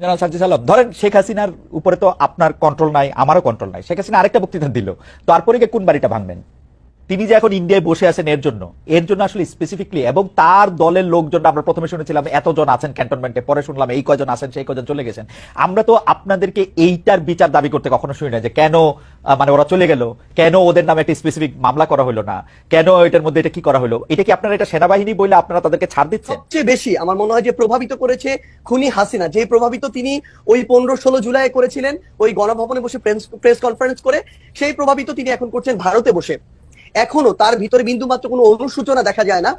General Sarjis Alam, ধরেন শেখ হাসিনার উপরে তো আপনার কন্ট্রোল নাই, আমারও কন্ট্রোল নাই। শেখ হাসিনা আরেকটা বক্তৃতা দিল। তারপরে কোন বাড়িটা ভাঙবেন? তিনি যে এখন ইন্ডিয়ায় বসে আছেন এর জন্য এর জন্য আসলে স্পেসিফিকলি এবং তার দলের লোকজন, আমরা প্রথমে শুনেছিলাম এতজন আছেন ক্যান্টনমেন্টে পরে শুনলাম এই কয়জন আছেন, সেই কয়জন চলে গেছেন। আমরা তো আপনাদেরকে এইটার বিচার দাবি করতে কখনো শুনি না যে কেন মানে ওরা চলে গেল, কেন ওদের নামে একটা স্পেসিফিক মামলা করা হলো না, কেন এটার মধ্যে এটা কি করা হলো এটা কি আপনারা এটা সেনাবাহিনী বলে আপনারা তাদেরকে ছাড় দিচ্ছেন? সবচেয়ে বেশি আমার মনে হয় যে প্রভাবিত করেছে খুনি হাসিনা, যে প্রভাবিত তিনি ওই পনেরো ষোলো জুলাই করেছিলেন, ওই গণভবনে বসে প্রেস কনফারেন্স করে, সেই প্রভাবিত তিনি এখন করছেন ভারতে বসে। এখনও তার ভিতরে বিন্দু মাত্র কোনো অনুসূচনা দেখা যায় না।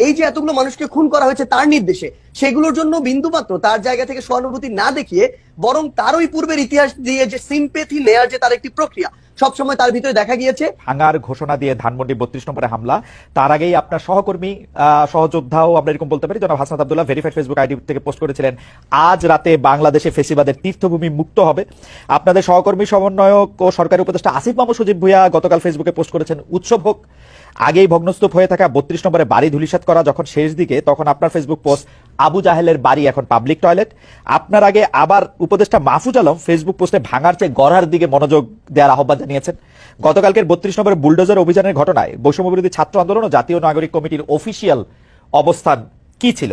এই যে এতগুলো মানুষকে খুন করা হয়েছে তার নির্দেশে, সেগুলোর জন্য বিন্দু মাত্র তার জায়গা থেকে সহানুভূতি না দেখিয়ে বরং তারই পূর্বের ইতিহাস দিয়ে যে সিম্পেথি নেয়ার যে তার একটি প্রক্রিয়া সবসময় তার ভিতরে দেখা গিয়েছে। ভাঙার ঘোষণা দিয়ে ধানমন্ডি বত্রিশ নম্বরে হামলা। তার আগেই আপনার সহকর্মী সহযোদ্ধাও আমরা এরকম বলতে পারি, জনাব Hasan Abdullah verified Facebook ID থেকে পোস্ট করেছিলেন। আজ রাতে বাংলাদেশে ফেসিবাদের তীর্থভূমি মুক্ত হবে। আপনাদের সহকর্মী, সমন্বয়ক ও সরকারি উপদেষ্টা আসিফ মামু, সজীব ভুয়া গতকাল ফেসবুকে পোস্ট করেছেন, উৎসব হোক। আগেই ভগ্নস্তূপ হয়ে থাকা বত্রিশ নম্বরে বাড়ি ধুলিসাত করা যখন শেষ দিকে, তখন আপনার ফেসবুক পোস্ট আবু জাহেলের বাড়ি এখন পাবলিক টয়লেট আপনার আগে আবার উপদেষ্টা মাহফুজ আলম ফেসবুক পোস্টে ভাঙার চেয়ে গড়ার দিকে মনোযোগ দেওয়ার আহ্বান জানিয়েছেন। গতকালকের বত্রিশ নম্বরের বুলডোজার অভিযানের ঘটনায় বৈষম্যবিরোধী ছাত্র আন্দোলন ও জাতীয় নাগরিক কমিটির অফিসিয়াল অবস্থান কি ছিল?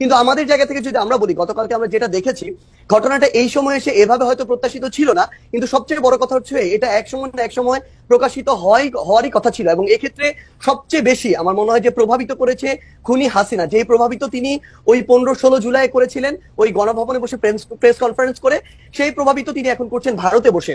কিন্তু আমাদের জায়গা থেকে যদি আমরা বলি, গতকালকে আমরা যেটা দেখেছি, ঘটনাটা এই সময় এসে এভাবে হয়তো প্রত্যাশিত ছিল না, কিন্তু সবচেয়ে বড় কথা হচ্ছে এটা এক সময় না এক সময় প্রকাশিত হয়, হওয়ারই কথা ছিল এবং এক্ষেত্রে সবচেয়ে বেশি আমার মনে হয় যে প্রভাবিত করেছে খুনি হাসিনা। যে প্রভাবিত তিনি ওই পনেরো ষোলো জুলাই করেছিলেন, ওই গণভবনে বসে প্রেস কনফারেন্স করে, সেই প্রভাবিত তিনি এখন করছেন ভারতে বসে।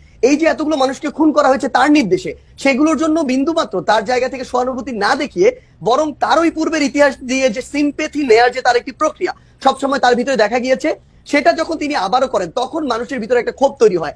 এই যে এতগুলো মানুষকে খুন করা হয়েছে তার নির্দেশে, সেগুলোর জন্য বিন্দুমাত্র তার জায়গা থেকে সহানুভূতি না দেখিয়ে বরং তারই পূর্বের ইতিহাস দিয়ে যে সিম্পেথি নেয়ার যে তার একটি প্রক্রিয়া, সবসময় তার ভিতরে দেখা গিয়েছে। সেটা যখন তিনি আবারও করেন, তখন মানুষের ভিতরে একটা ক্ষোভ তৈরি হয়।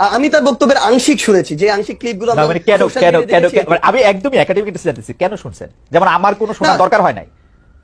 আমি তার বক্তব্যের আংশিক শুনেছি যে আংশিক ক্লিপগুলো মানে মানে আমি একদমই একাডেমিক জানতেছি কেন শুনছেন? যেমন আমার কোনো শোনা দরকার হয় নাই।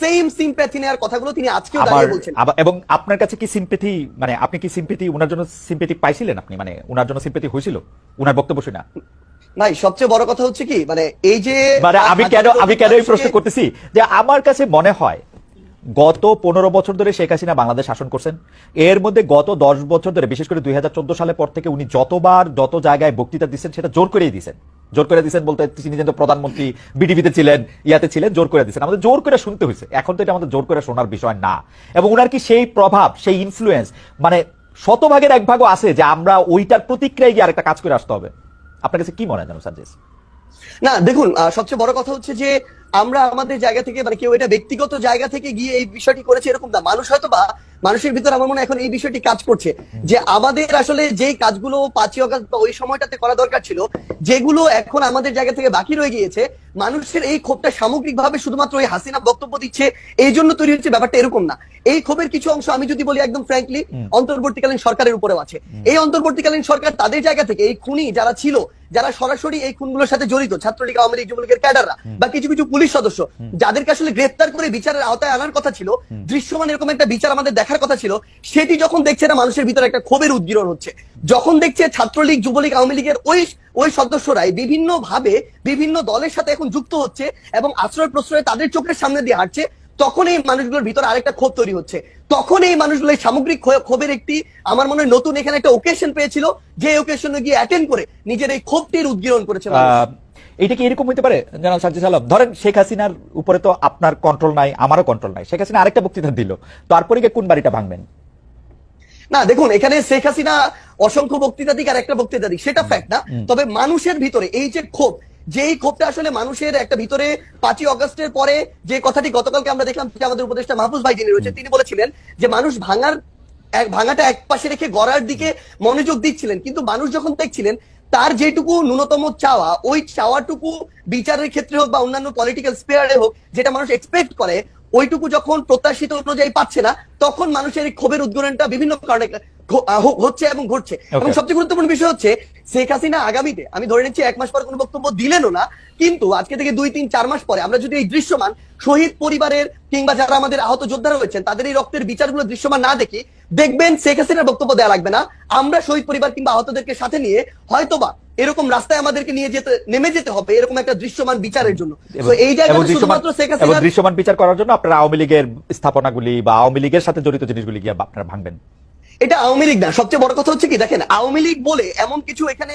সেম সিম্প্যাথি নেওয়ার কথাগুলো তিনি আজকেও দাঁড়িয়ে বলছেন। এবং আপনার কাছে কি সিম্পেথি মানে আপনি কি সিম্পেথি উনার জন্য সিম্প্যাথি পাইছিলেন আপনি? মানে ওনার জন্য সিম্পেথি হয়েছিল? উনার বক্তব্য শুনে? ভাই সবচেয়ে বড় কথা হচ্ছে কি মানে এই যে মানে আমি কেন আমি কেন এই প্রশ্ন করতেছি? যে আমার কাছে মনে হয় গত পনেরো বছর ধরে শেখ হাসিনা বাংলাদেশ শাসন করছেন। এর মধ্যে গত দশ বছর ধরে, বিশেষ করে দুই সালের পর থেকে উনি যতবার, যত জায়গায় বক্তৃতা দিচ্ছেন, সেটা জোর করেই দিচ্ছেন। জোর করে দিচ্ছেন বলতে তিনি যেন প্রধানমন্ত্রী বিডিবিতে ছিলেন, ইয়াতে ছিলেন, জোর করে দিচ্ছেন। আমাদের জোর করে শুনতে হয়েছে। এখন তো এটা আমাদের জোর করে শোনার বিষয় না। এবং উনার কি সেই প্রভাব, সেই ইনফ্লুয়েন্স মানে শতভাগের এক ভাগও আছে যে আমরা ওইটার প্রতিক্রিয়ায় গিয়ে আরেকটা কাজ করে আসতে হবে? আপনার কাছে কি মনে হয় জানো সার্জিস? না, দেখুন সবচেয়ে বড় কথা হচ্ছে যে আমরা আমাদের জায়গা থেকে মানে কেউ এটা ব্যক্তিগত জায়গা থেকে গিয়ে এই বিষয়টি করেছে এরকম না। মানুষ হয়তো বা মানুষের ভিতর আমার মনে হয় এখন এই বিষয়টি কাজ করছে। যে আমাদের আসলে যেই কাজগুলো পাঁচই অগস্ট বা ওই সময়টাতে করা দরকার ছিল যেগুলো এখন আমাদের জায়গা থেকে বাকি রয়ে গিয়েছে মানুষের এই ক্ষোভটা সামগ্রিকভাবে শুধুমাত্র ওই হাসিনা বক্তব্য দিচ্ছে এই জন্য তৈরি হচ্ছে ব্যাপারটা এরকম না। এই ক্ষোভের কিছু অংশ আমি যদি বলি একদম ফ্র্যাঙ্কলি অন্তর্বর্তীকালীন সরকারের উপরেও আছে। এই অন্তর্বর্তীকালীন সরকার তাদের জায়গা থেকে এই খুনি যারা ছিল যারা সরাসরি এই খুনগুলোর সাথে জড়িত ছাত্রলীগ আওয়ামী লীগ যুবলীগের ক্যাডাররা বা কিছু কিছু পুলিশ সদস্য যাদেরকে আসলে গ্রেফতার করে বিচারের আওতায় আনার কথা ছিল দৃশ্যমান এরকম একটা বিচার আমাদের দেখার কথা ছিল, সেটি যখন দেখছে না মানুষের ভিতরে একটা ক্ষোভের উদ্গীরণ হচ্ছে। যখন দেখছে ছাত্রলীগ, যুবলীগ, আওয়ামী লীগের ওই ওই সদস্যরাই বিভিন্ন ভাবে বিভিন্ন দলের সাথে এখন যুক্ত হচ্ছে এবং আশ্রয় প্রশ্রয় তাদের চোখের সামনে দিয়ে হাঁটছে, তখন এই মানুষগুলোর ভিতরে আরেকটা ক্ষোভ তৈরি হচ্ছে। তখন এই মানুষগুলো সামগ্রিক ক্ষোভের একটি, আমার মনে হয় নতুন এখানে একটা ওকেশন পেয়েছিল, যে ওকেশনে গিয়ে অ্যাটেন্ড করে নিজের এই ক্ষোভটির উদ্গীরণ করেছে এটা কি এরকম হতে পারে জানাল সাজ্জিদ আলম? ধরেন শেখ হাসিনার উপরে তো আপনার কন্ট্রোল নাই আমারও কন্ট্রোল নাই। শেখ হাসিনা আরেকটা বক্তৃতা দিল। তারপরে গিয়ে কোন বাড়িটা ভাঙবেন? না দেখুন এখানে শেখ হাসিনা অসংখ্য বক্তৃতা দিক আর একটা বক্তৃতা দিক। সেটা ফ্যাক্ট না। তবে মানুষের ভিতরে এই যে ক্ষোভ যেই ক্ষোভটা আসলে মানুষের একটা ভিতরে পাঁচই অগস্টের পরে যে কথাটি গতকালকে আমরা দেখলাম যে আমাদের উপদেষ্টা মাহফুজ ভাই যিনি রয়েছে তিনি বলেছিলেন যে মানুষ ভাঙার এক ভাঙাটা এক পাশে রেখে গড়ার দিকে মনোযোগ দিচ্ছিলেন। কিন্তু মানুষ যখন দেখছিলেন তার যেটুকু ন্যূনতম চাওয়া, ওই চাওয়াটুকু বিচারের ক্ষেত্রে হোক বা অন্যান্য পলিটিক্যাল স্পেয়ারে হোক, যেটা মানুষ এক্সপেক্ট করে, ওইটুকু যখন প্রত্যাশিত অনুযায়ী পাচ্ছে না, তখন মানুষের এই ক্ষোভের উদ্গরণটা বিভিন্ন কারণে হচ্ছে এবং ঘটছে। এবং সবচেয়ে গুরুত্বপূর্ণ বিষয় হচ্ছে শেখ হাসিনা আগামীতে আমি ধরে নিচ্ছি এক মাস পর কোনো বক্তব্য দিলেনও না কিন্তু আজকে থেকে দুই তিন চার মাস পরে আমরা যদি এই দৃশ্যমান শহীদ পরিবারের কিংবা যারা আমাদের আহত যোদ্ধারা রয়েছেন তাদের এই রক্তের বিচারগুলো দৃশ্যমান না দেখি দেখবেন শেখ হাসিনার বক্তব্য দেওয়া লাগবে না। আমরা শহীদ পরিবার কিংবা আহতদেরকে সাথে নিয়ে হয়তোবা এরকম রাস্তায় আমাদেরকে নিয়ে যেতে নেমে যেতে হবে এরকম একটা দৃশ্যমান বিচারের জন্য। এই জায়গায় শুধুমাত্র শেখ দৃশ্যমান বিচার করার জন্য আপনারা আওয়ামী লীগের স্থাপনাগুলি বা আওয়ামী লীগের সাথে জড়িত জিনিসগুলি গিয়ে আপনারা ভাঙবেন। এটা আওয়ামী লীগ না। সবচেয়ে বড় কথা হচ্ছে কি, দেখেন, আওয়ামী লীগ বলে এমন কিছু এখানে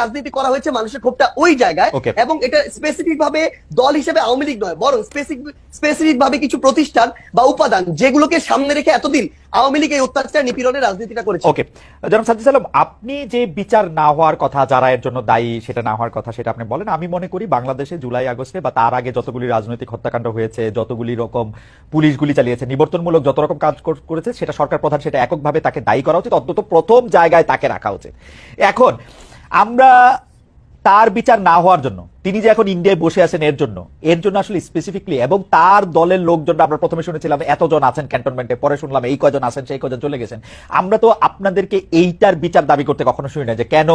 রাজনীতি করা হয়েছে মানুষের ক্ষোভটা ওই জায়গায়. এবং এটা স্পেসিফিক ভাবে দল হিসেবে আওয়ামী লীগ নয় বরং স্পেসিফিক স্পেসিফিক ভাবে কিছু প্রতিষ্ঠান বা উপাদান যেগুলোকে সামনে রেখে এতদিন আওয়ামী লীগ এই অত্যাচার নিপীড়নের রাজনীতিটা করেছে। ওকে জনাব সাজ্জিদ সালাম আপনি যে বিচার না হওয়ার কথা যারা এর জন্য দায়ী সেটা না হওয়ার কথা সেটা আপনি বলেন। আমি মনে করি বাংলাদেশে জুলাই আগস্টে বা তার আগে যতগুলি রাজনৈতিক হত্যাকাণ্ড হয়েছে যতগুলি রকম পুলিশ গুলি চালিয়েছে নিবর্তনমূলক যত রকম কাজ করেছে সেটা সরকার প্রধান সেটা এককভাবে তাকে দায়ী করা উচিত অন্তত প্রথম জায়গায় তাকে রাখা উচিত। এখন আমরা তার বিচার না হওয়ার জন্য, তিনি যে এখন ইন্ডিয়ায় বসে আছেন এর জন্য এর জন্য আসলে স্পেসিফিকলি এবং তার দলের লোকজন আমরা প্রথমে শুনেছিলাম এতজন আছেন ক্যান্টনমেন্টে পরে শুনলাম এই কজন আছেন, সেই কজন চলে গেছেন। আমরা তো আপনাদেরকে এইটার বিচার দাবি করতে কখনো শুনি না যে কেন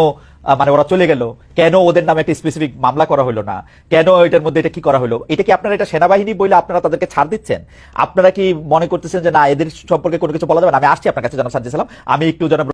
মানে ওরা চলে গেল, কেন ওদের নামে একটা স্পেসিফিক মামলা করা হলো না, কেন এটার মধ্যে এটা কি করা হলো এটা কি আপনারা এটা সেনাবাহিনী বলে আপনারা তাদেরকে ছাড় দিচ্ছেন? আপনারা কি মনে করতেছেন যে না, এদের সম্পর্কে কোনো কিছু বলা যাবে না? আমি আসছি আপনার কাছে জানাব সাজ্জে সালাম, আমি একটু জানাব